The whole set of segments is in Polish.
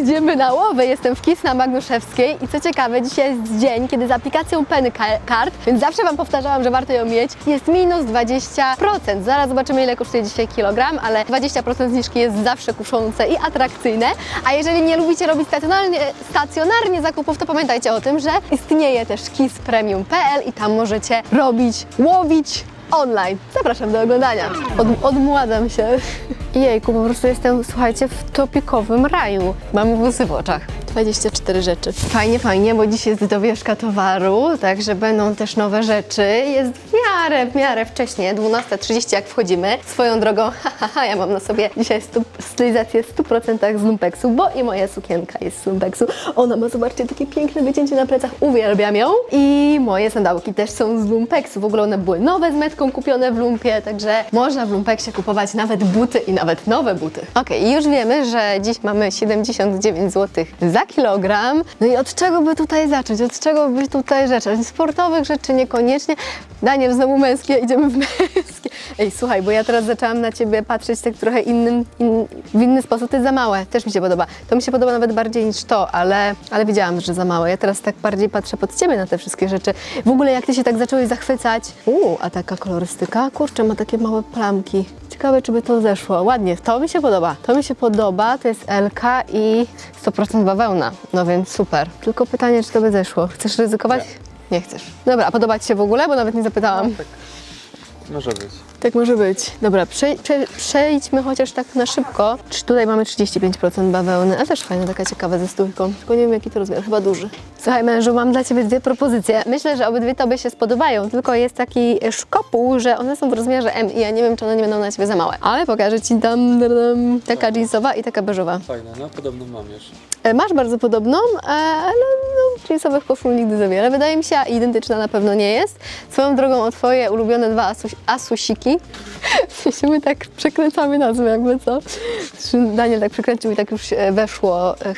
Idziemy na łowę, jestem w KIS na Magnuszewskiej i co ciekawe, dzisiaj jest dzień, kiedy z aplikacją Pen Card, więc zawsze Wam powtarzałam, że warto ją mieć, jest minus 20%. Zaraz zobaczymy, ile kosztuje dzisiaj kilogram, ale 20% zniżki jest zawsze kuszące i atrakcyjne. A jeżeli nie lubicie robić stacjonarnie, stacjonarnie zakupów, to pamiętajcie o tym, że istnieje też kisspremium.pl i tam możecie robić, łowić online. Zapraszam do oglądania. Od, odmładzam się. Jejku, po prostu jestem, słuchajcie, w topikowym raju. Mam łzy w oczach. 24 rzeczy. Fajnie, fajnie, bo dziś jest dowieszka towaru, także będą też nowe rzeczy. Jest w miarę, w miarę wcześnie, 12.30 jak wchodzimy. Swoją drogą, ja mam na sobie dzisiaj stu, stylizację w 100% z lumpeksu, bo i moja sukienka jest z lumpeksu. Ona ma, zobaczcie, takie piękne wycięcie na plecach, uwielbiam ją. I moje sandałki też są z lumpeksu, w ogóle one były nowe z metką kupione w lumpie, także można w lumpeksie kupować nawet buty i nawet nowe buty. I już wiemy, że dziś mamy 79 zł za kilogram. No i od czego by tutaj zacząć? Od czego by tutaj zacząć? Sportowych rzeczy niekoniecznie. Daniel, znowu męskie, idziemy w męskie. Ej, słuchaj, bo ja teraz zaczęłam na ciebie patrzeć tak trochę innym, in, w inny sposób. To jest za małe, też mi się podoba. To mi się podoba nawet bardziej niż to, ale, ale wiedziałam, że za małe. Ja teraz tak bardziej patrzę pod ciebie na te wszystkie rzeczy. W ogóle jak ty się tak zacząłeś zachwycać. Uuu, a taka kolorystyka? Kurczę, ma takie małe plamki. Ciekawe, czy by to zeszło. Ładnie, to mi się podoba. To mi się podoba, to jest LK i 100% bawełna. No więc super. Tylko pytanie, czy to by zeszło. Chcesz ryzykować? Nie chcesz. Dobra, a podoba Ci się w ogóle? Bo nawet nie zapytałam. Tak. Może być. Tak może być. Dobra, przej- prze- przejdźmy chociaż tak na szybko. Czy tutaj mamy 35% bawełny, a też fajna, taka ciekawa ze stójką. Tylko nie wiem jaki to rozmiar, chyba duży. Słuchaj mężu, mam dla Ciebie dwie propozycje. Myślę, że obydwie Tobie się spodobają, tylko jest taki szkopuł, że one są w rozmiarze M i ja nie wiem, czy one nie będą na Ciebie za małe. Ale pokażę Ci tam, dam, dam, taka jeansowa i taka beżowa. Fajne, no podobno mam już. E, Masz bardzo podobną, e, ale no, jeansowych koszul nigdy za wiele. Wydaje mi się, identyczna na pewno nie jest. Swoją drogą o Twoje ulubione dwa asus, asusiki. Się my tak przekręcamy nazwy jakby co. Daniel tak przekręcił i tak już weszło. e,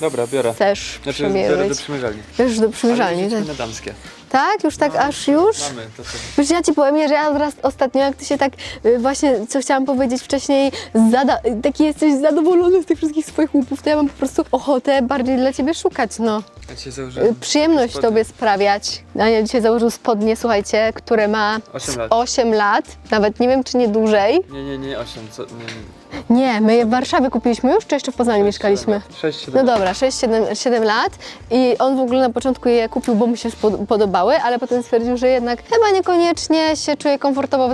Dobra, biorę. Chcesz Znaczy, biorę do przymierzalni. Wiesz, do przymierzalni, Ale tak. na damskie. Tak? Już tak aż już? Mamy, to co? Wiesz, ja Ci powiem, że ja raz ostatnio, jak Ty się tak, y, właśnie, co chciałam powiedzieć wcześniej, zada- taki jesteś zadowolony z tych wszystkich swoich łupów, to ja mam po prostu ochotę bardziej dla Ciebie szukać, no. Ja Y, założyłem Przyjemność spodnie. Tobie sprawiać. Daniel dzisiaj założył spodnie, słuchajcie, które ma Osiem lat. 8 lat, nawet nie wiem, czy nie dłużej. Nie, nie, nie, 8, co? Nie, nie. Nie, my je w Warszawie kupiliśmy już, czy jeszcze w Poznaniu mieszkaliśmy? 6, 7. No dobra, 6-7 lat i on w ogóle na początku je kupił, bo mu się podobały, ale potem stwierdził, że jednak chyba niekoniecznie się czuje komfortowo,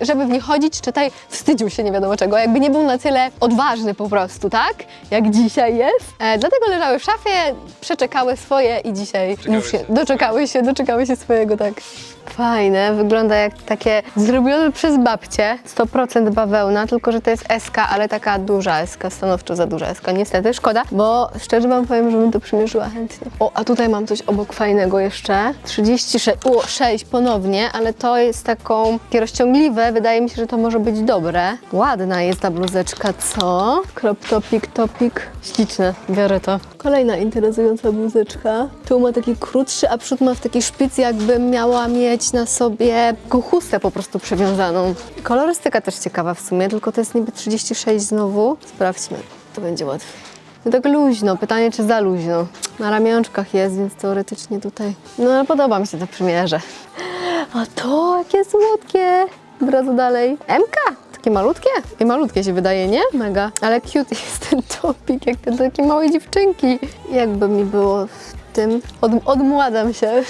żeby w nie chodzić, czytaj, wstydził się nie wiadomo czego, jakby nie był na tyle odważny po prostu, tak? Jak dzisiaj jest. E, dlatego leżały w szafie, przeczekały swoje i dzisiaj doczekały się, doczekały się swojego, tak. Fajne, wygląda jak takie zrobione przez babcię, 100% bawełna, tylko że to jest SK, ale taka duża SK, stanowczo za duża SK. Niestety, szkoda, bo szczerze wam powiem, że bym to przymierzyła chętnie. O, a tutaj mam coś obok fajnego jeszcze. 36, o, 6 ponownie, ale to jest taką, takie rozciągliwe, wydaje mi się, że to może być dobre. Ładna jest ta bluzeczka, co? Crop topik, topik, śliczne, biorę to. Kolejna interesująca bluzeczka. Tył ma taki krótszy, a przód ma w taki szpic, jakby miała mieć na sobie taką chustę po prostu przewiązaną. Kolorystyka też ciekawa w sumie, tylko to jest niby 36 znowu. Sprawdźmy, to będzie łatwe. No tak luźno, pytanie czy za luźno. Na ramionczkach jest, więc teoretycznie tutaj... No ale podoba mi się to przymierze. A to jakie słodkie! Od razu dalej. MK! Takie malutkie? I malutkie się wydaje, nie? Mega. Ale cute jest ten topik, jak te takie małe dziewczynki. Jakby mi było w tym... Od, odmładzam się.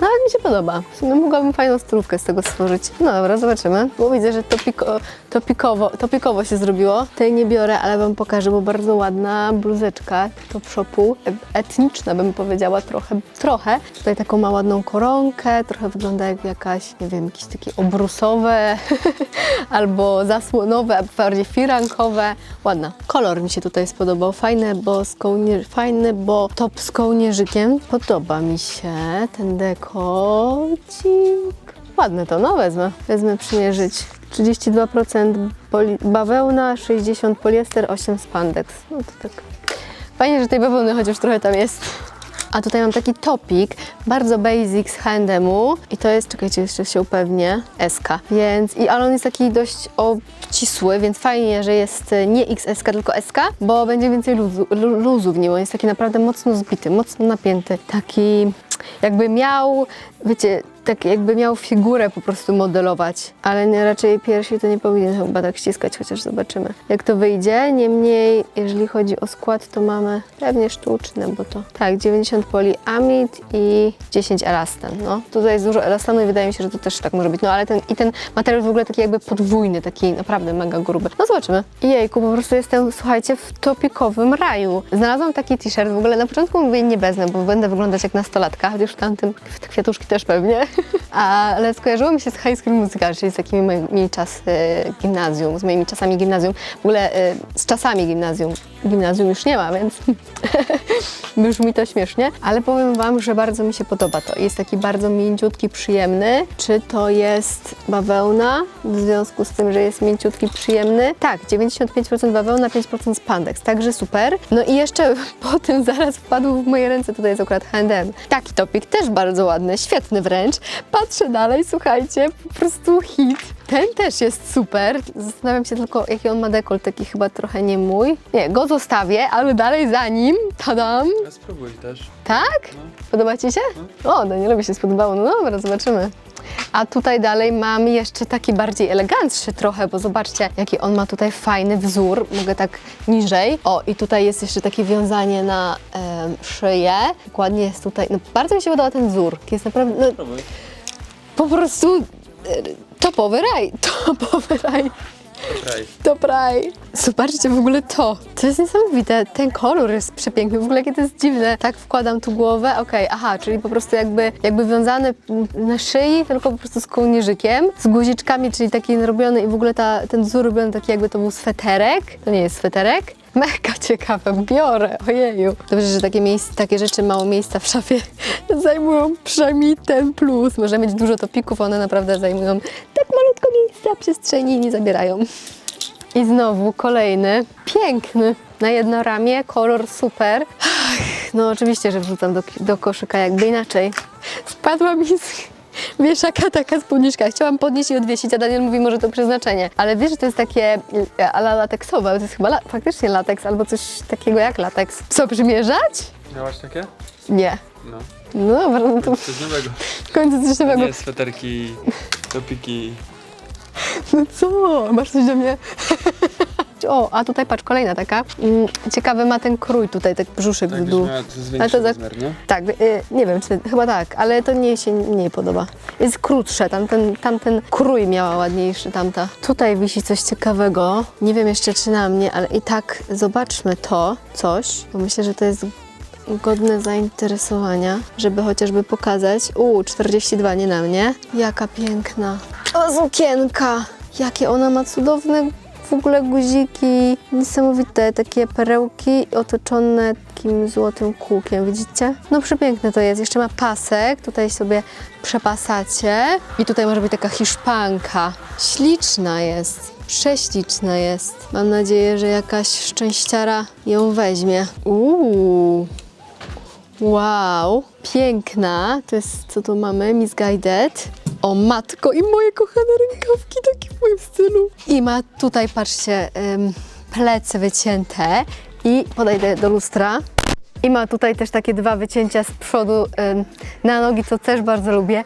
Nawet mi się podoba. W sumie mogłabym fajną stylówkę z tego stworzyć. No dobra, zobaczymy. Bo widzę, że topiko, topikowo, topikowo się zrobiło. Tej nie biorę, ale wam pokażę, bo bardzo ładna bluzeczka top shopu. Etniczna bym powiedziała trochę. Trochę. Tutaj taką ma ładną koronkę. Trochę wygląda jak jakaś, nie wiem, jakieś takie obrusowe albo zasłonowe, bardziej firankowe. Ładna. Kolor mi się tutaj spodobał. Fajne, bo z. Fajny, bo top z kołnierzykiem. Podoba mi się ten dekocik. Ładne to, no wezmę. Wezmę przymierzyć. 32% poli- bawełna, 60 poliester, 8 spandex. No to tak. Fajnie, że tej bawełny chociaż trochę tam jest. A tutaj mam taki topik, bardzo basic z H&M-u i to jest, czekajcie, jeszcze się upewnię, SK, więc, i, ale on jest taki dość obcisły, więc fajnie, że jest e, nie XS, tylko SK, bo będzie więcej luzu, lu- luzu w nim, on jest taki naprawdę mocno zbity, mocno napięty, taki jakby miał, wiecie, tak jakby miał figurę po prostu modelować, ale nie, raczej piersi to nie powinien chyba tak ściskać, chociaż zobaczymy jak to wyjdzie. Niemniej, jeżeli chodzi o skład, to mamy pewnie sztuczne, bo to tak, 90 poliamid i 10 elastan, no. Tutaj jest dużo elastanu i wydaje mi się, że to też tak może być, no ale ten, i ten materiał w ogóle taki jakby podwójny, taki naprawdę mega gruby. No zobaczymy. Jejku, po prostu jestem, słuchajcie, w topikowym raju. Znalazłam taki t-shirt, w ogóle na początku mówię nie wezmę, bo będę wyglądać jak nastolatka, chociaż w tamtym, w te kwiatuszki też pewnie. Ale skojarzyło mi się z High School Musical, czyli z takimi moimi czasy gimnazjum, z moimi czasami gimnazjum, w ogóle y, z czasami gimnazjum. Gimnazjum już nie ma, więc brzmi to śmiesznie, ale powiem Wam, że bardzo mi się podoba to. Jest taki bardzo mięciutki, przyjemny. Czy to jest bawełna w związku z tym, że jest mięciutki, przyjemny? Tak, 95% bawełna, 5% spandex, także super. No i jeszcze po tym zaraz wpadł w moje ręce, tutaj jest akurat H&M. Taki topik, też bardzo ładny, świetny wręcz. Patrzę dalej, słuchajcie, po prostu hit. Ten też jest super. Zastanawiam się tylko, jaki on ma dekolt, taki chyba trochę nie mój. Nie, go zostawię, ale dalej za nim, tadam. A spróbuj też. Tak? Podoba Ci się? O, Danielowi się spodobało. No dobra, zobaczymy. A tutaj dalej mam jeszcze taki bardziej elegantszy trochę, bo zobaczcie, jaki on ma tutaj fajny wzór. Mogę tak niżej. O, i tutaj jest jeszcze takie wiązanie na em, szyję. Dokładnie jest tutaj. No, bardzo mi się podoba ten wzór. Jest naprawdę, no, Spróbuj. po prostu e, topowy raj. Topowy raj. To praj. Zobaczcie w ogóle to. To jest niesamowite. Ten kolor jest przepiękny. W ogóle jakie to jest dziwne. Tak wkładam tu głowę. Okej, aha, czyli po prostu jakby, jakby wiązany na szyi, tylko po prostu z kołnierzykiem, z guziczkami, czyli taki robiony i w ogóle ta, ten wzór robiony taki jakby to był sweterek. To nie jest sweterek. Mega ciekawe, biorę, ojeju. Dobrze, że takie, miejsc, takie rzeczy mało miejsca w szafie zajmują przynajmniej ten plus. Może mieć dużo topików, one naprawdę zajmują tak malutko miejsca, przestrzeni i nie zabierają. I znowu kolejny, piękny, na jedno ramię, kolor super. Ach, No oczywiście, że wrzucam do, do koszyka, jakby inaczej. Spadła mi z wieszaka taka spódniczka. Chciałam podnieść i odwiesić, a Daniel mówi, może to przeznaczenie. Ale wiesz, że to jest takie e, ala lateksowe, to jest chyba la faktycznie lateks albo coś takiego jak lateks. Co, przymierzać? Miałaś takie? Nie. No. No dobra, no to Coś nowego. w końcu coś nowego. Nie sweterki, topiki. No co? Masz coś do mnie? O, a tutaj patrz, kolejna taka. Mm, Ciekawy ma ten krój tutaj, tak brzuszek Tak w dół. miała to Ale zwiększyć to za- rozmiar, nie? Tak, y, nie wiem, czy chyba tak, ale to mnie się mniej podoba. Jest krótsze, tamten, tamten krój miała ładniejszy, tamta. Tutaj wisi coś ciekawego. Nie wiem jeszcze czy na mnie, ale i tak zobaczmy to coś, bo myślę, że to jest godne zainteresowania, żeby chociażby pokazać. U, 42, nie na mnie. Jaka piękna. O, sukienka! Jakie ona ma cudowne w ogóle guziki, niesamowite takie perełki otoczone takim złotym kółkiem, widzicie? No przepiękne to jest. Jeszcze ma pasek, tutaj sobie przepasacie i tutaj może być taka hiszpanka. Śliczna jest. Prześliczna jest. Mam nadzieję, że jakaś szczęściara ją weźmie. Uuu. Wow, piękna. To jest, co tu mamy? Misguided. O matko, i moje kochane rękawki, takie w moim stylu. I ma tutaj, patrzcie, ym, plecy wycięte. I podejdę do lustra. I ma tutaj też takie dwa wycięcia z przodu ym, na nogi, co też bardzo lubię.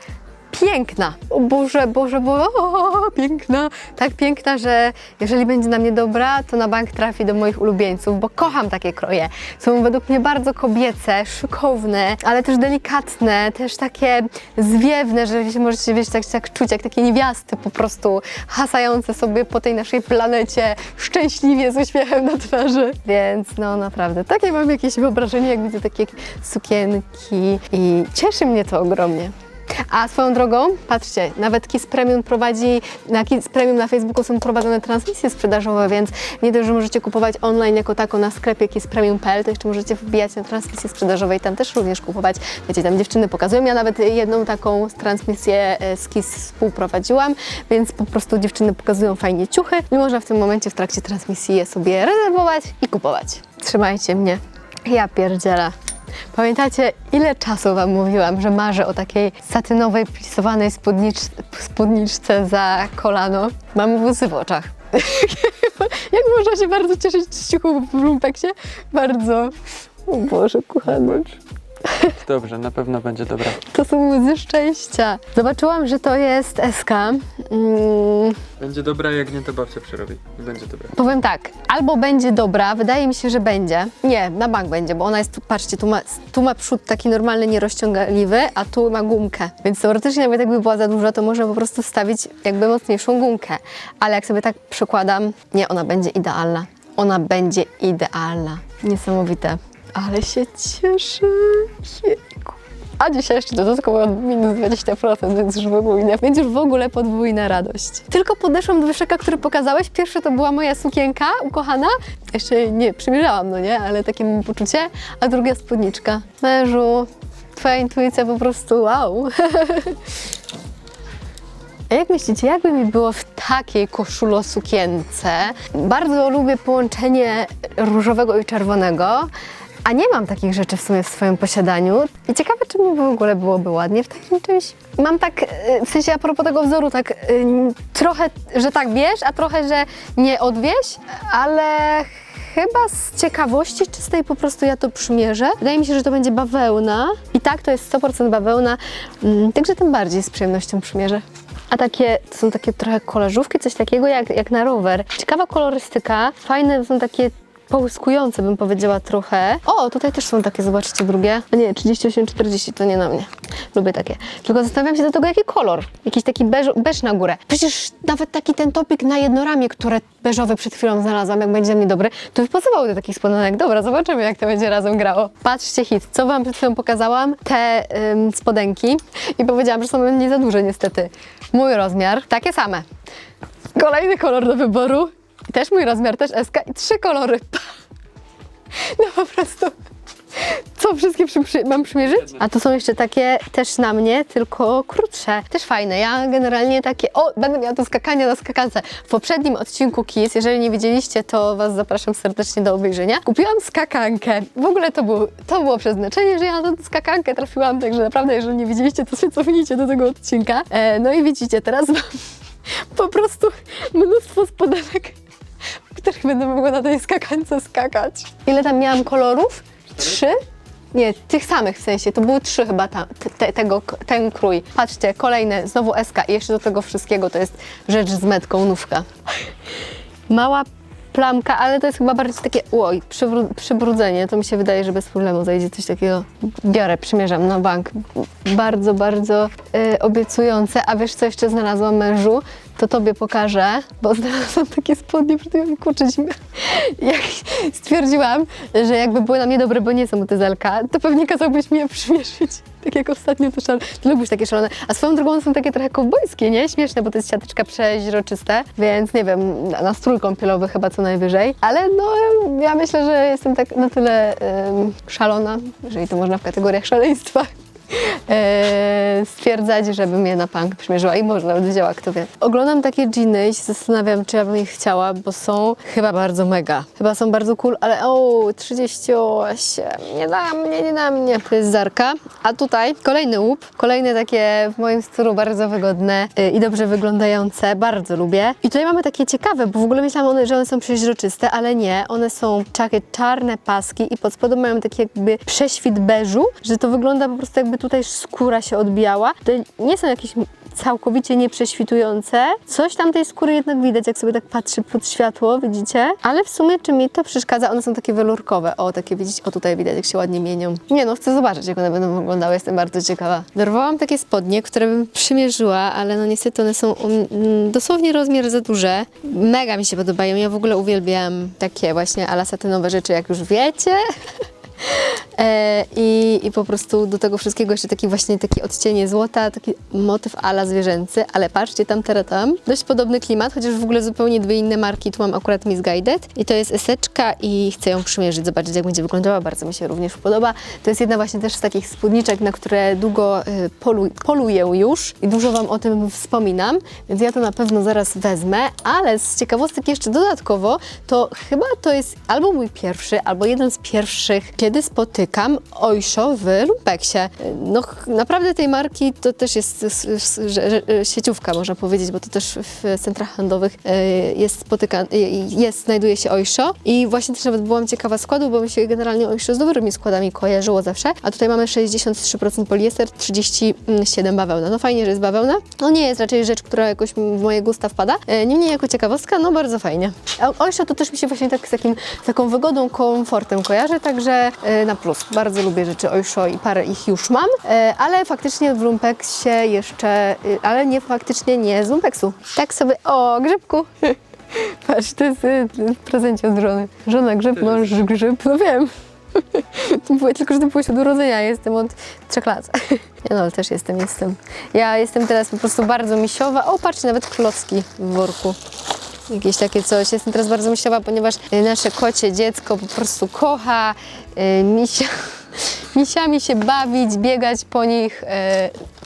Piękna. O Boże, Boże, Boże, piękna. Tak piękna, że jeżeli będzie na mnie dobra, to na bank trafi do moich ulubieńców, bo kocham takie kroje. Są według mnie bardzo kobiece, szykowne, ale też delikatne, też takie zwiewne, że się możecie wiesz, tak, tak czuć, jak takie niewiasty po prostu hasające sobie po tej naszej planecie szczęśliwie z uśmiechem na twarzy. Więc no naprawdę, takie mam jakieś wyobrażenie, jak widzę takie sukienki i cieszy mnie to ogromnie. A swoją drogą, patrzcie, nawet Kiss Premium prowadzi, na Kiss Premium na Facebooku są prowadzone transmisje sprzedażowe, więc nie dość, że możecie kupować online jako tako na sklepie kisspremium.pl, to jeszcze możecie wbijać na transmisje sprzedażowe i tam też również kupować. Wiecie, tam dziewczyny pokazują. Ja nawet jedną taką transmisję e, z Kiss współprowadziłam, więc po prostu dziewczyny pokazują fajnie ciuchy i można w tym momencie w trakcie transmisji je sobie rezerwować i kupować. Trzymajcie mnie. Ja pierdzielę. Pamiętacie, ile czasu Wam mówiłam, że marzę o takiej satynowej, plisowanej spódnicz, spódniczce za kolano? Mam łzy w oczach. Jak można się bardzo cieszyć z ciuchów w lumpeksie? Bardzo. O Boże, kochany. Dobrze, na pewno będzie dobra. To są łzy szczęścia. Zobaczyłam, że to jest SK. Mm, Będzie dobra, jak nie to babcia przerobi. Będzie dobra. powiem tak, albo będzie dobra, wydaje mi się, że będzie. Nie, na bank będzie, bo ona jest, tu, patrzcie, tu ma, tu ma przód taki normalny, nierozciągaliwy, a tu ma gumkę. Więc teoretycznie nawet jakby była za duża, to można po prostu wstawić jakby mocniejszą gumkę. Ale jak sobie tak przykładam, nie, ona będzie idealna. Ona będzie idealna. Niesamowite. Ale się cieszę. A dzisiaj jeszcze dodatkowo minus 20%, więc już w ogóle, więc już w ogóle podwójna radość. Tylko podeszłam do wyszeka, który pokazałeś. Pierwsze to była moja sukienka ukochana. Jeszcze nie przymierzałam, no nie, ale takie mam poczucie. A druga spódniczka. Mężu, twoja intuicja po prostu wow. A jak myślicie, jakby mi było w takiej koszulo-sukience? Bardzo lubię połączenie różowego i czerwonego, a nie mam takich rzeczy w sumie w swoim posiadaniu. I ciekawe, czy mi w ogóle byłoby ładnie w takim czymś. Mam tak, y, w sensie a propos tego wzoru, tak y, trochę, że tak bierz, a trochę, że nie odwieź, ale chyba z ciekawości czystej po prostu ja to przymierzę. Wydaje mi się, że to będzie bawełna. I tak, to jest 100% bawełna, mm, także tym bardziej z przyjemnością przymierzę. A takie, to są takie trochę kolażówki, coś takiego jak, jak na rower. Ciekawa kolorystyka, fajne są takie połyskujące, bym powiedziała trochę. O, tutaj też są takie, zobaczcie, drugie. A nie, 38-40 to nie na mnie. Lubię takie. Tylko zastanawiam się do tego, jaki kolor. Jakiś taki beż, beż na górę. Przecież nawet taki ten topik na jednoramię, które beżowy przed chwilą znalazłam, jak będzie mnie dobry, to by pasował do takich spodenek. Dobra, zobaczymy, jak to będzie razem grało. Patrzcie hit, co wam przed chwilą pokazałam? Te ym, spodenki i powiedziałam, że są nie za duże niestety. Mój rozmiar, takie same. Kolejny kolor do wyboru. I też mój rozmiar, też SK i trzy kolory. No po prostu. Co, wszystkie przy, przy, mam przymierzyć? A to są jeszcze takie też na mnie, tylko krótsze. Też fajne. Ja generalnie takie... O, będę miała do skakania na skakance. W poprzednim odcinku KIS, jeżeli nie widzieliście, to Was zapraszam serdecznie do obejrzenia. Kupiłam skakankę. W ogóle to było, to było przeznaczenie, że ja na tę skakankę trafiłam, także naprawdę, jeżeli nie widzieliście, to się cofnijcie do tego odcinka. E, no i widzicie, teraz mam po prostu mnóstwo spodenek, których będę mogła na tej skakance skakać. Ile tam miałam kolorów? Trzy? Nie, tych samych w sensie, to były trzy chyba tam, te, te, tego, ten krój. Patrzcie, kolejne, znowu SK i jeszcze do tego wszystkiego to jest rzecz z metką, nówka. Mała plamka, ale to jest chyba bardziej takie, oj, przybrudzenie, to mi się wydaje, że bez problemu zajdzie coś takiego. Biorę, przymierzam na bank. Bardzo, bardzo y, obiecujące. A wiesz, co jeszcze znalazłam mężu? To tobie pokażę, bo znalazłam takie spodnie, przed chwilą kurczyć. Jak stwierdziłam, że jakby były na mnie dobre, bo nie są utyzelka, to pewnie kazałbyś mi je przymierzyć. Tak jak ostatnio to szalone. Ty lubisz takie szalone. A swoją drogą są takie trochę kowbojskie, nie? Śmieszne, bo to jest siateczka przeźroczyste, więc nie wiem, na strój kąpielowy chyba co najwyżej. Ale no, ja myślę, że jestem tak na tyle em, szalona, jeżeli to można w kategoriach szaleństwa stwierdzać, żebym je na punk przymierzyła i może nawet wzięła, kto wie. Oglądam takie dżiny i się zastanawiam, czy ja bym ich chciała, bo są chyba bardzo mega. Chyba są bardzo cool, ale o, 38, nie na mnie, nie na mnie. To jest Zarka. A tutaj kolejny łup, kolejne takie w moim stylu bardzo wygodne y, i dobrze wyglądające, bardzo lubię. I tutaj mamy takie ciekawe, bo w ogóle myślałam, one, że one są przeźroczyste, ale nie, one są takie czarne paski i pod spodem mają taki jakby prześwit beżu, że to wygląda po prostu jakby tutaj skóra się odbijała. To nie są jakieś całkowicie nieprześwitujące. Coś tam tej skóry jednak widać, jak sobie tak patrzy pod światło, widzicie? Ale w sumie czy mi to przeszkadza? One są takie welurkowe. O, takie widzicie? O, tutaj widać, jak się ładnie mienią. Nie no, chcę zobaczyć, jak one będą wyglądały. Jestem bardzo ciekawa. Dorwałam takie spodnie, które bym przymierzyła, ale no niestety one są mm, dosłownie rozmiar za duże. Mega mi się podobają. Ja w ogóle uwielbiam takie właśnie ala satynowe rzeczy, jak już wiecie. E, i, I po prostu do tego wszystkiego jeszcze taki właśnie taki odcienie złota, taki motyw ala zwierzęcy, ale patrzcie, tam, teraz tam, dość podobny klimat, chociaż w ogóle zupełnie dwie inne marki, tu mam akurat Misguided i to jest eseczka i chcę ją przymierzyć, zobaczyć jak będzie wyglądała, bardzo mi się również podoba. To jest jedna właśnie też z takich spódniczek, na które długo y, polu, poluję już i dużo Wam o tym wspominam, więc ja to na pewno zaraz wezmę, ale z ciekawostek jeszcze dodatkowo, to chyba to jest albo mój pierwszy, albo jeden z pierwszych, kiedy spotykam Oysho w Lumpeksie. No naprawdę tej marki to też jest że- sieciówka, można powiedzieć, bo to też w centrach handlowych e, jest spotykane, jest, znajduje się Oysho i właśnie też nawet byłam ciekawa składu, bo mi się generalnie Oysho z dobrymi składami kojarzyło zawsze, a tutaj mamy 63% poliester, 37 bawełna. No fajnie, że jest bawełna. No nie jest raczej rzecz, która jakoś w moje gusta wpada. E, Niemniej jako ciekawostka, no bardzo fajnie. A Oysho to też mi się właśnie tak z takim, taką wygodą, komfortem kojarzy, także e, na plus. Bardzo lubię rzeczy Oysho i parę ich już mam, e, ale faktycznie w Lumpeksie jeszcze, e, ale nie faktycznie nie z Lumpeksu. Tak sobie, o grzybku. Patrz, to jest e, w prezencie od żony. Żona grzyb, mąż grzyb, no wiem. Tylko, że to było się od urodzenia, jestem od trzech lat. Ja no, ale też jestem, jestem. Ja jestem teraz po prostu bardzo misiowa. O, patrzcie, nawet klocki w worku. Jakieś takie coś. Jestem teraz bardzo myślowa, ponieważ y, nasze kocie dziecko po prostu kocha y, misia, misiami się bawić, biegać po nich y,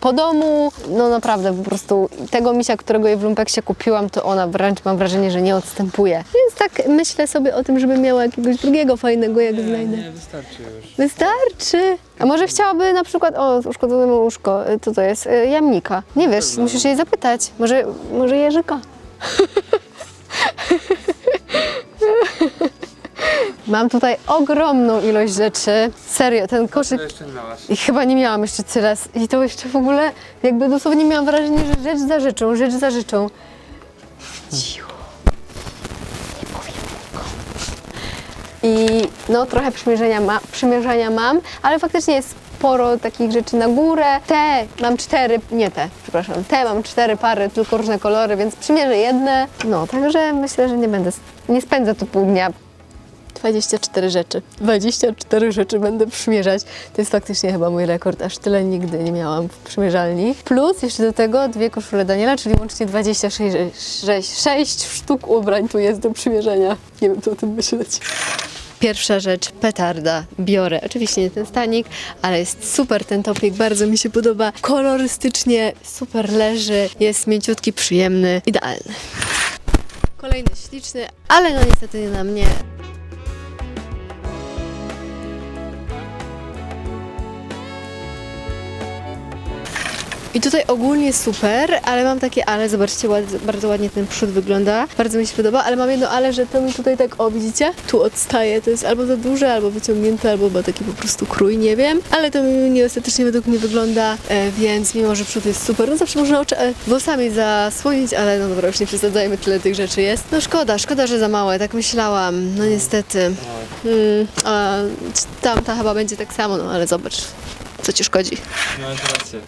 po domu. No naprawdę, po prostu tego misia, którego jej w lumpeksie kupiłam, to ona wręcz mam wrażenie, że nie odstępuje. Więc tak myślę sobie o tym, żeby miała jakiegoś drugiego fajnego, jak znajdę. nie, wystarczy już. Wystarczy. A może chciałaby na przykład, o, uszkodzone mu łóżko, co to jest? Jamnika. Nie wiesz, musisz jej zapytać. Może, może Jerzyka. Mam tutaj ogromną ilość rzeczy. Serio, ten koszyk. Tyle jeszcze nie miałaś. I chyba nie miałam jeszcze tyle. I to jeszcze w ogóle, jakby dosłownie miałam wrażenie, że rzecz za rzeczą, rzecz za rzeczą. Cicho. Nie powiem nikomu. I no trochę przymierzenia, ma, przymierzenia mam, ale faktycznie jest sporo takich rzeczy na górę. Te mam cztery, nie te, przepraszam, te mam cztery pary, tylko różne kolory, więc przymierzę jedne. No, także myślę, że nie będę, nie spędzę tu pół dnia 24 rzeczy. 24 rzeczy będę przymierzać. To jest faktycznie chyba mój rekord. Aż tyle nigdy nie miałam w przymierzalni. Plus jeszcze do tego dwie koszule Daniela, czyli łącznie 26 6, 6 sztuk ubrań tu jest do przymierzenia. Nie wiem, co o tym myśleć. Pierwsza rzecz, petarda. Biorę. Oczywiście nie ten stanik, ale jest super ten topik, bardzo mi się podoba. Kolorystycznie super leży, jest mięciutki, przyjemny, idealny. Kolejny śliczny, ale no niestety nie na mnie. I tutaj ogólnie super, ale mam takie ale, zobaczcie, ład, bardzo ładnie ten przód wygląda, bardzo mi się podoba, ale mam jedno ale, że to mi tutaj tak, o widzicie, tu odstaje, to jest albo za duże, albo wyciągnięte, albo ma taki po prostu krój, nie wiem, ale to mi nieestetycznie według mnie wygląda, e, więc mimo, że przód jest super, no zawsze można oczy e, włosami zasłonić, ale no dobra, już nie przesadzajmy, tyle tych rzeczy jest. No szkoda, szkoda, że za małe, tak myślałam, no niestety. Hmm, a tamta chyba będzie tak samo, no ale zobacz, co ci szkodzi. Miałeś rację.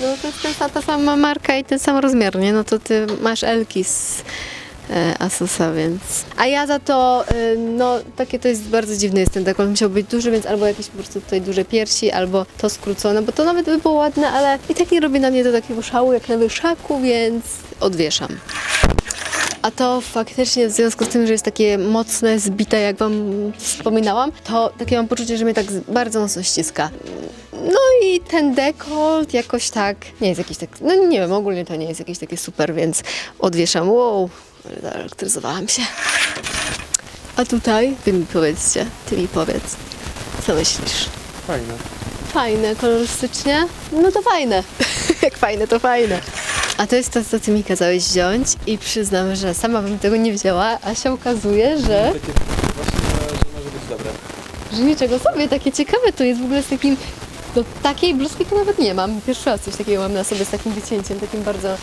No to jest ten, ta sama marka i ten sam rozmiar, nie? No to ty masz Elki z e, Asusa, więc... A ja za to, e, no takie to jest bardzo dziwny jest ten dekolt, musiał być duży, więc albo jakieś po prostu tutaj duże piersi, albo to skrócone, bo to nawet by było ładne, ale i tak nie robi na mnie to takiego szału jak na wyszaku, więc odwieszam. A to faktycznie w związku z tym, że jest takie mocne, zbite, jak Wam wspominałam, to takie mam poczucie, że mnie tak bardzo mocno ściska. I ten dekolt jakoś tak, nie jest jakiś tak, no nie wiem, ogólnie to nie jest jakieś takie super, więc odwieszam, wow, zaelektryzowałam się. A tutaj, Wy mi powiedzcie, Ty mi powiedz, co myślisz? Fajne. Fajne, kolorystycznie? No to fajne. Jak fajne, to fajne. A to jest to, co ty mi kazałeś wziąć i przyznam, że sama bym tego nie wzięła, a się okazuje, że, Takie właśnie, że, że może być dobre. że niczego sobie, takie ciekawe to jest w ogóle z takim, no takiej bluzki to nawet nie mam. Pierwszy raz coś takiego mam na sobie z takim wycięciem, takim bardzo e,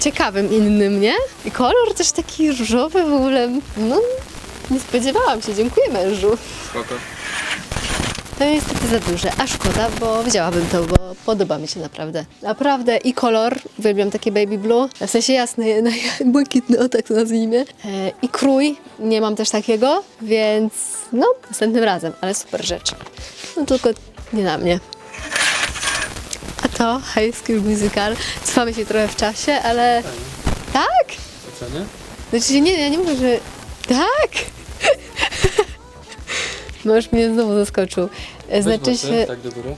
ciekawym, innym, nie? I kolor też taki różowy w ogóle, no nie spodziewałam się, dziękuję mężu. Spoko. To jest niestety za duże, a szkoda, bo wzięłabym to, bo podoba mi się naprawdę. Naprawdę i kolor, uwielbiam takie baby blue, w sensie jasny, błękitny, o tak to nazwijmy. E, I krój, nie mam też takiego, więc no, następnym razem, ale super rzecz. No tylko nie na mnie. A to High School Musical, cofamy się trochę w czasie, ale tak? Znaczy nie, ja nie mówię, że tak. Mąż mnie znowu zaskoczył. Znaczy się, Tak do góry.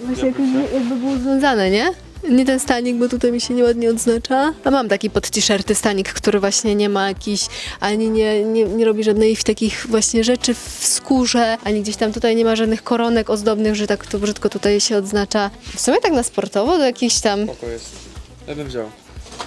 właśnie jakby, jakby było związane, nie? Nie ten stanik, bo tutaj mi się nieładnie odznacza. A mam taki pod t-shirty stanik, który właśnie nie ma jakiś, ani nie, nie, nie robi żadnej takich właśnie rzeczy w skórze, ani gdzieś tam tutaj nie ma żadnych koronek ozdobnych, że tak to brzydko tutaj się odznacza. W sumie tak na sportowo to jakiś tam, Spoko jest. Ja bym wziął.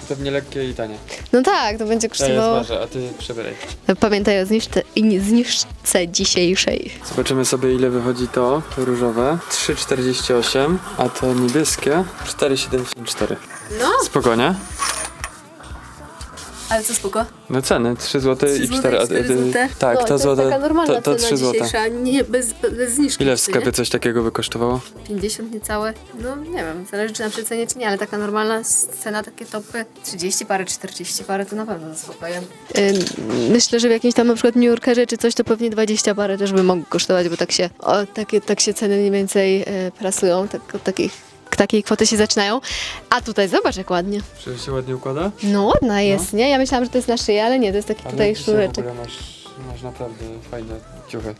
Pewnie lekkie i tanie. no tak, to będzie Ja je kosztowało. zważę, a ty przebieraj. Pamiętaj o zniżce, i zniżce dzisiejszej. Zobaczymy sobie ile wychodzi to, to różowe. 3,48, a to niebieskie 4,74. No, Spokojnie. Ale co spoko? No ceny 3 zł i 4 a, y, Tak, no, to, to złote. jest taka normalna to, to cena 3 zł. dzisiejsza, nie, bez, bez zniżki. Ile w sklepie nie? coś takiego by kosztowało? 50 niecałe? No nie wiem, zależy czy na przecenie czy nie, ale taka normalna cena, takie topy 30 parę, 40 parę to na pewno ze spokojem. Myślę, że w jakimś tam na przykład New Yorkerze czy coś to pewnie 20 parę też by mogło kosztować, bo tak się, o, takie, tak się ceny mniej więcej e, prasują, tak, od takich, takiej kwoty się zaczynają. A tutaj zobacz jak ładnie. Czy się ładnie układa? No ładna jest, nie? Ja myślałam, że to jest na szyję, ale nie, to jest taki tutaj w ogóle masz, masz naprawdę fajne ciuchy.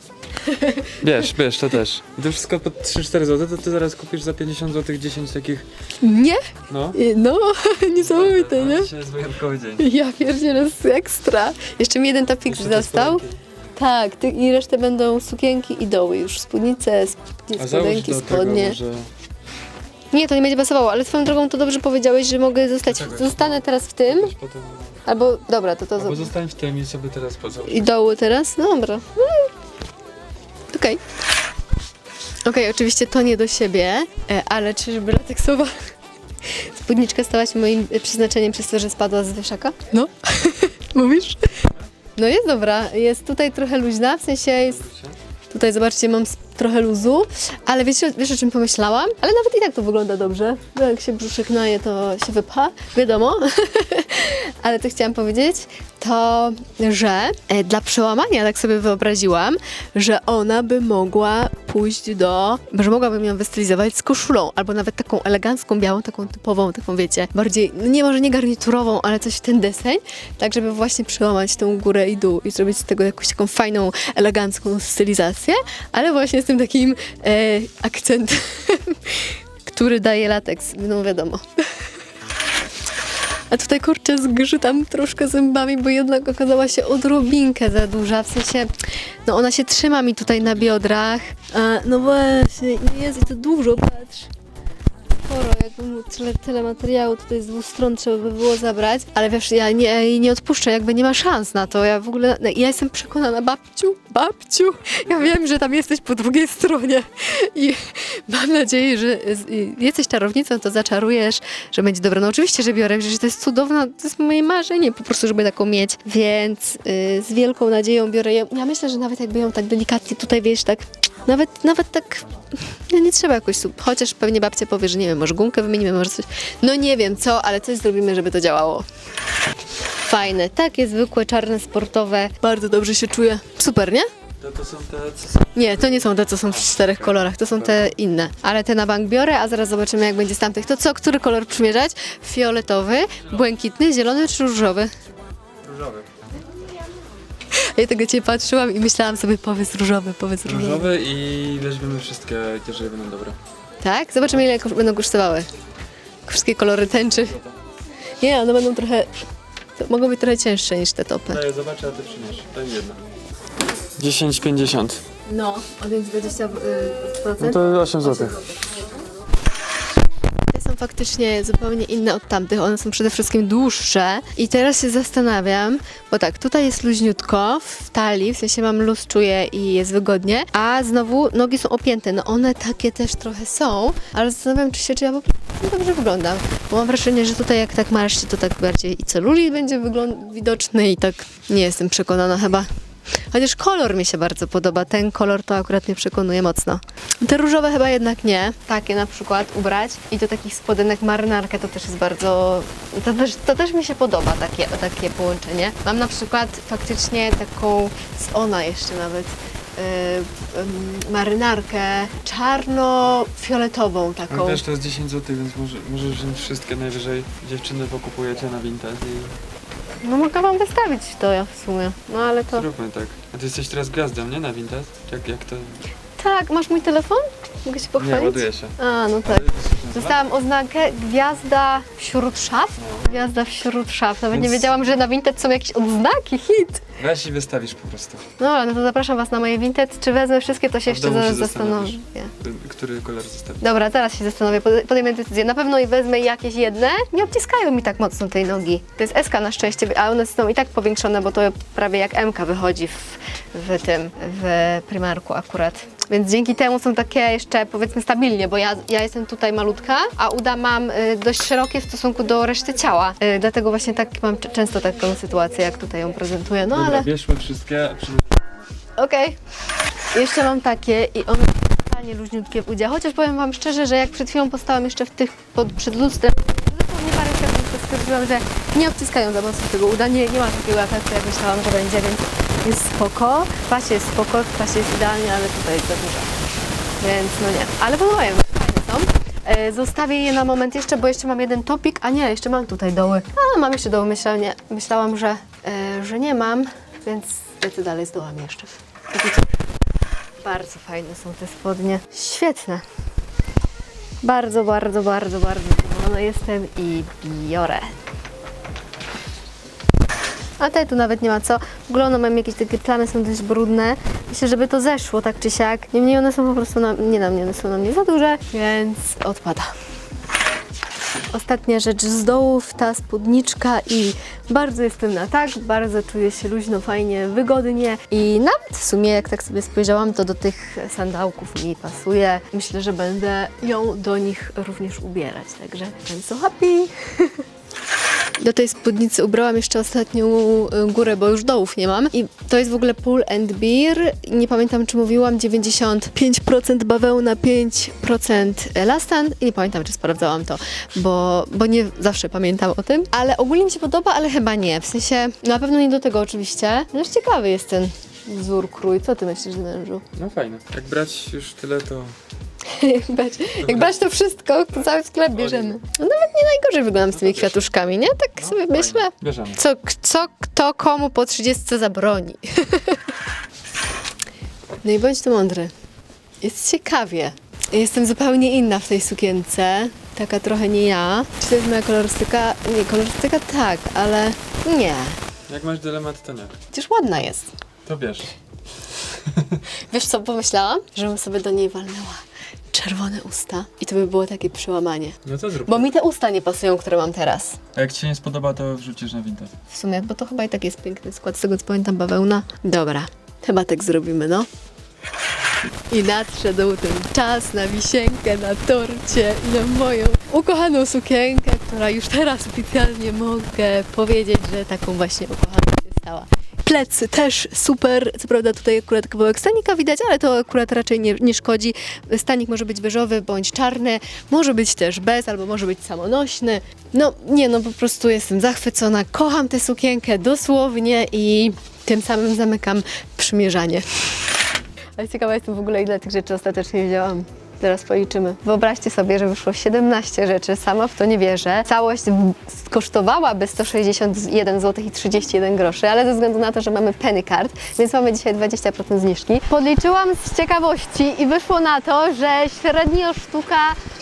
Bierz, bierz, to też. I to wszystko po 3-4 zł, to ty zaraz kupisz za 50 zł 10 takich, Nie? no. No, niesamowite, nie? Dzisiaj jest wyjątkowy dzień. Ja pierdzielę, jest ekstra. Jeszcze mi jeden topik Jeszcze te został. spodenki. Tak, ty, i resztę będą sukienki i doły już. Spódnice, sp- A załóż spodenki, do spodnie. tego, że... Nie, to nie będzie pasowało, ale swoją drogą to dobrze powiedziałeś, że mogę zostać. Dlaczego? Zostanę teraz w tym, Potem... albo dobra, to to. Albo zo- zostań w tym i sobie teraz pozałóż. I doły teraz? No dobra. No. Okej. Okej, oczywiście to nie do siebie, e, ale czyżby lateksowa spódniczka stała się moim e, przeznaczeniem przez to, że spadła z wieszaka? No. Mówisz? No jest dobra, jest tutaj trochę luźna, w sensie jest Tutaj zobaczcie, mam s- trochę luzu, ale wiesz o czym pomyślałam? Ale nawet i tak to wygląda dobrze. Bo jak się brzuszek naje, to się wypcha, wiadomo. ale co chciałam powiedzieć, to że e, dla przełamania tak sobie wyobraziłam, że ona by mogła pójść do, że mogłabym ją wystylizować z koszulą, albo nawet taką elegancką, białą, taką typową, taką wiecie, bardziej, no nie może nie garniturową, ale coś w ten deseń, tak żeby właśnie przełamać tą górę i dół i zrobić z tego jakąś taką fajną, elegancką stylizację, ale właśnie tym takim e, akcentem, który daje lateks, no wiadomo. A tutaj kurczę zgrzytam troszkę zębami, bo jednak okazała się odrobinkę za duża, w sensie, no ona się trzyma mi tutaj na biodrach, a no właśnie, nie jest to dużo, patrz. Sporo, jakby tyle, tyle materiału tutaj z dwóch stron trzeba by było zabrać, ale wiesz, ja nie, nie odpuszczę, jakby nie ma szans na to, ja w ogóle, no, ja jestem przekonana, babciu, babciu, ja wiem, że tam jesteś po drugiej stronie i mam nadzieję, że jesteś czarownicą, to zaczarujesz, że będzie dobra. No oczywiście, że biorę, że to jest cudowna, to jest moje marzenie po prostu, żeby taką mieć, więc y, z wielką nadzieją biorę ją. Ja myślę, że nawet jakby ją tak delikatnie tutaj, wiesz, tak, nawet, nawet tak, no nie trzeba jakoś, chociaż pewnie babcia powie, że nie wiem, może gumkę wymienimy, może coś, no nie wiem co, ale coś zrobimy, żeby to działało. Fajne, takie zwykłe, czarne, sportowe, bardzo dobrze się czuję. Super, nie? To, to są te, co są... Nie, to nie są te, co są w czterech kolorach, to są te inne. Ale te na bank biorę, a zaraz zobaczymy, jak będzie z tamtych. To co, który kolor przymierzać? Fioletowy, błękitny, zielony czy różowy? Różowy. Ja tego cię patrzyłam i myślałam sobie, powiedz różowy, powiedz różowy. Różowy i weźmiemy wszystkie, jeżeli będą dobre. Tak? Zobaczymy, ile będą kosztowały. Wszystkie kolory tęczy. Nie, one będą trochę... To mogą być trochę cięższe niż te topy. Daję, zobaczę, a ty przyniesz. Daj mi jedno. 10,50. No, o więc 20%. No to 8 zł. Faktycznie zupełnie inne od tamtych. One są przede wszystkim dłuższe. I teraz się zastanawiam, bo tak, tutaj jest luźniutko w talii, w sensie mam luz, czuję i jest wygodnie, a znowu nogi są opięte. No one takie też trochę są, ale zastanawiam się, czy ja po prostu dobrze wyglądam. Bo mam wrażenie, że tutaj jak tak się, to tak bardziej i celulit będzie widoczny i tak nie jestem przekonana chyba. Chociaż kolor mi się bardzo podoba. Ten kolor to akurat mnie przekonuje mocno. Te różowe chyba jednak nie. Takie na przykład ubrać i do takich spodenek marynarkę to też jest bardzo... To też, to też mi się podoba takie, takie połączenie. Mam na przykład faktycznie taką z ona jeszcze nawet yy, marynarkę czarno-fioletową taką. Ale wiesz, to jest 10 zł, więc może, możesz wziąć wszystkie najwyżej. Dziewczyny pokupujecie na Vinted i No mogę wam wystawić to ja w sumie. No ale to... zróbmy tak. A ty jesteś teraz gwiazdą, nie? Na Vinted? Jak, jak to... Tak, masz mój telefon? Mogę się Nie, pochwalić? ładuje się. A, no tak. Dostałam oznakę gwiazda wśród szaf. Gwiazda wśród szaf. Nawet nie Więc- wiedziałam, że na Vinted są jakieś odznaki, hit. Weź i wystawisz po prostu. No, no to zapraszam Was na moje Vinted. Czy wezmę wszystkie, to się A w jeszcze domu się zaraz zastanowię. zastanowisz. Który kolor zostawić? Dobra, teraz się zastanowię, pod- podejmę decyzję. Na pewno i wezmę jakieś jedne. Nie obciskają mi tak mocno tej nogi. To jest SK na szczęście, a one są i tak powiększone, bo to prawie jak MK wychodzi w, w tym, w Primarku akurat. Więc dzięki temu są takie jeszcze powiedzmy stabilnie, bo ja, ja jestem tutaj malutka, a uda mam y, dość szerokie w stosunku do reszty ciała. Y, dlatego właśnie tak mam c- często taką sytuację, jak tutaj ją prezentuję. No Dobra, ale bierzmy wszystkie. przy- Okej. Jeszcze mam takie i one totalnie luźniutkie w. Chociaż powiem Wam szczerze, że jak przed chwilą postałam jeszcze w tych pod, przed lustrem, dosłownie parę sekund, to stwierdziłam, że nie obciskają za mocno tego uda. Nie, nie ma takiego efektu, jak myślałam, że będzie, więc jest spoko. W pasie jest spoko, w pasie jest idealnie, ale tutaj jest za dużo. Więc no nie. Ale podobają mi fajne są. E, Zostawię je na moment jeszcze, bo jeszcze mam jeden topik, a nie, jeszcze mam tutaj doły. A, mam jeszcze doły, myślałam, nie, myślałam że, e, że nie mam, więc lecę dalej z dołami jeszcze. Bardzo fajne są te spodnie. Świetne. Bardzo, bardzo, bardzo, bardzo zadowolona jestem i biorę. A te tu nawet nie ma co. W ogóle one mają jakieś takie plamy, są dość brudne. Myślę, żeby to zeszło tak czy siak. Niemniej one są po prostu na, nie na mnie, one są na mnie za duże, więc odpada. Ostatnia rzecz z dołów, ta spódniczka i bardzo jestem na tak, bardzo czuję się luźno, fajnie, wygodnie i nawet w sumie jak tak sobie spojrzałam, to do tych sandałków mi pasuje. Myślę, że będę ją do nich również ubierać, także I'm so happy. Do tej spódnicy ubrałam jeszcze ostatnią y, górę, bo już dołów nie mam. I to jest w ogóle Pull and Beer. Nie pamiętam, czy mówiłam 95% bawełna, 5% elastan. I nie pamiętam, czy sprawdzałam to, bo, bo nie zawsze pamiętam o tym. Ale ogólnie mi się podoba, ale chyba nie. W sensie, na pewno nie do tego oczywiście. No ciekawy jest ten wzór krój. Co ty myślisz, mężu? No fajne. Jak brać już tyle, to Jak brać, jak to wszystko, to cały sklep bierzemy. No nawet nie najgorzej wyglądam z tymi kwiatuszkami, nie? Tak no, sobie myślę. Bierzemy. Co, co kto komu po 30 zabroni? no i bądź tu mądry. Jest ciekawie. Jestem zupełnie inna w tej sukience. Taka trochę nie ja. Czy to jest moja kolorystyka? Nie, kolorystyka tak, ale nie. Jak masz dylemat, to nie. Przecież ładna jest. To bierz. Wiesz co pomyślałam? Żebym sobie do niej walnęła czerwone usta i to by było takie przełamanie. No to zrób. Bo mi te usta nie pasują, które mam teraz. A jak ci się nie spodoba, to wrzucisz na Vinted. W sumie, bo to chyba i tak jest piękny skład, z tego co pamiętam, bawełna. Dobra, chyba tak zrobimy, no. I nadszedł ten czas na wisienkę na torcie i na moją ukochaną sukienkę, która już teraz oficjalnie mogę powiedzieć, że taką właśnie ukochaną się stała. Plecy też super, co prawda tutaj akurat kawałek stanika widać, ale to akurat raczej nie, nie szkodzi. Stanik może być beżowy bądź czarny, może być też bez, albo może być samonośny. No nie, no po prostu jestem zachwycona, kocham tę sukienkę dosłownie i tym samym zamykam przymierzanie. Ale ciekawa jestem w ogóle, ile tych rzeczy ostatecznie wzięłam. Teraz policzymy. Wyobraźcie sobie, że wyszło 17 rzeczy, sama w to nie wierzę. Całość kosztowałaby 161 zł i 31 groszy, ale ze względu na to, że mamy penny card, więc mamy dzisiaj 20% zniżki. Podliczyłam z ciekawości i wyszło na to, że średnio sztuka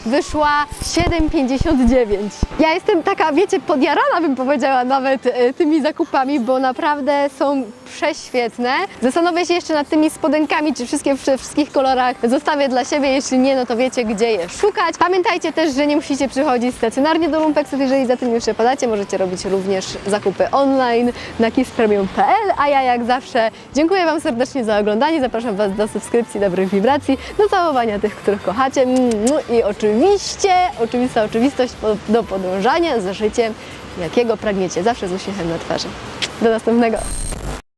wyszła 7,59. Ja jestem taka, wiecie, podjarana bym powiedziała nawet e, tymi zakupami, bo naprawdę są prześwietne. Zastanowię się jeszcze nad tymi spodenkami, czy wszystkie w wszystkich kolorach zostawię dla siebie. Jeśli nie, no to wiecie, gdzie je szukać. Pamiętajcie też, że nie musicie przychodzić stacjonarnie do Lumpexów, jeżeli za tym nie przepadacie. Możecie robić również zakupy online na kisspremium.pl, a ja jak zawsze dziękuję Wam serdecznie za oglądanie. Zapraszam Was do subskrypcji, dobrych wibracji, do całowania tych, których kochacie Mm, i oczywiście, oczywista oczywistość do podążania za życiem, jakiego pragniecie. Zawsze z uśmiechem na twarzy. Do następnego.